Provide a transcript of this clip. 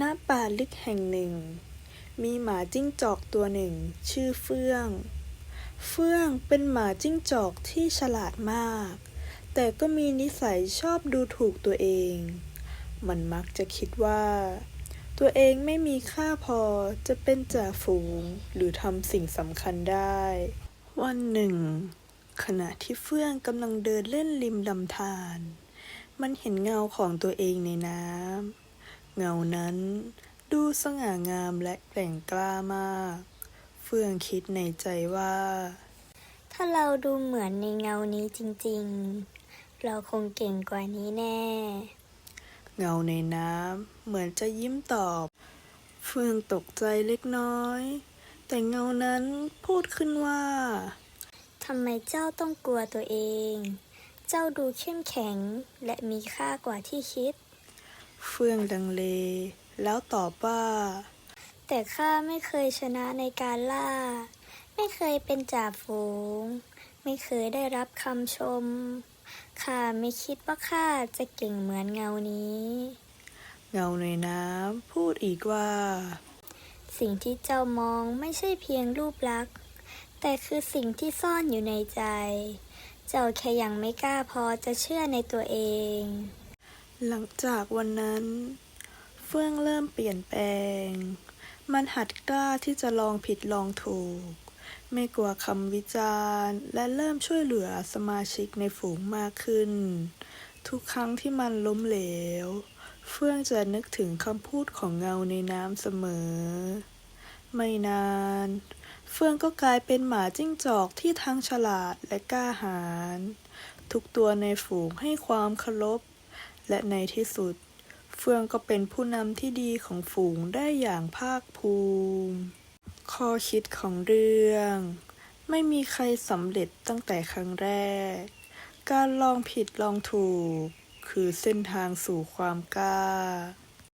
ณป่าลึกแห่งหนึ่ง มีหมาจิ้งจอกตัวหนึ่ง ชื่อเฟื่อง เฟื่องเป็นหมาจิ้งจอกที่ฉลาดมาก แต่ก็มีนิสัยชอบดูถูกตัวเอง มันมักจะคิดว่า ตัวเองไม่มีค่าพอจะเป็นจ่าฝูงหรือทำสิ่งสำคัญได้ วันหนึ่ง ขณะที่เฟื่องกำลังเดินเล่นริมลำธารมันเห็นเงาของตัวเองในน้ำ เงานั้นดูสง่างามและแกร่งกล้ามาก เฟื่องคิดในใจว่า ถ้าเราดูเหมือนในเงานี้จริงๆ เราคงเก่งกว่านี้แน่ เงาในน้ำเหมือนจะยิ้มตอบ เฟื่องตกใจเล็กน้อย แต่เงานั้นพูดขึ้นว่าทำไมเจ้าต้องกลัวตัวเอง เจ้าดูเข้มแข็งและมีค่ากว่าที่คิด เฟื่องดังเล แล้วตอบว่า แต่ข้าไม่เคยชนะในการล่า ไม่เคยเป็นจ่าฝูง ไม่เคยได้รับคำชมข้าไม่คิดว่าข้าจะเก่งเหมือนเงานี้ เงาในน้ำพูดอีกว่า สิ่งที่เจ้ามองไม่ใช่เพียงรูปลักษณ์ แต่คือสิ่งที่ซ่อนอยู่ในใจ เจ้าแค่ยังไม่กล้าพอจะเชื่อในตัวเอง หลังจากวันนั้น เฟื่องเริ่มเปลี่ยนแปลง มันหัดกล้าที่จะลองผิดลองถูก ไม่กลัวคำวิจารณ์ และเริ่มช่วยเหลือสมาชิกในฝูงมากขึ้น ทุกครั้งที่มันล้มเหลว เฟื่องจะนึกถึงคำพูดของเงาในน้ำเสมอ ไม่นาน เฟื่องก็กลายเป็นหมาจิ้งจอกที่ทั้งฉลาดและกล้าหาญทุกตัวในฝูงให้ความเคารพ และในที่สุด เฟื่องก็เป็นผู้นำที่ดีของฝูงได้อย่างภาคภูมิ ข้อคิดของเรื่อง ไม่มีใครสำเร็จตั้งแต่ครั้งแรก การลองผิดลองถูก คือเส้นทางสู่ความกล้า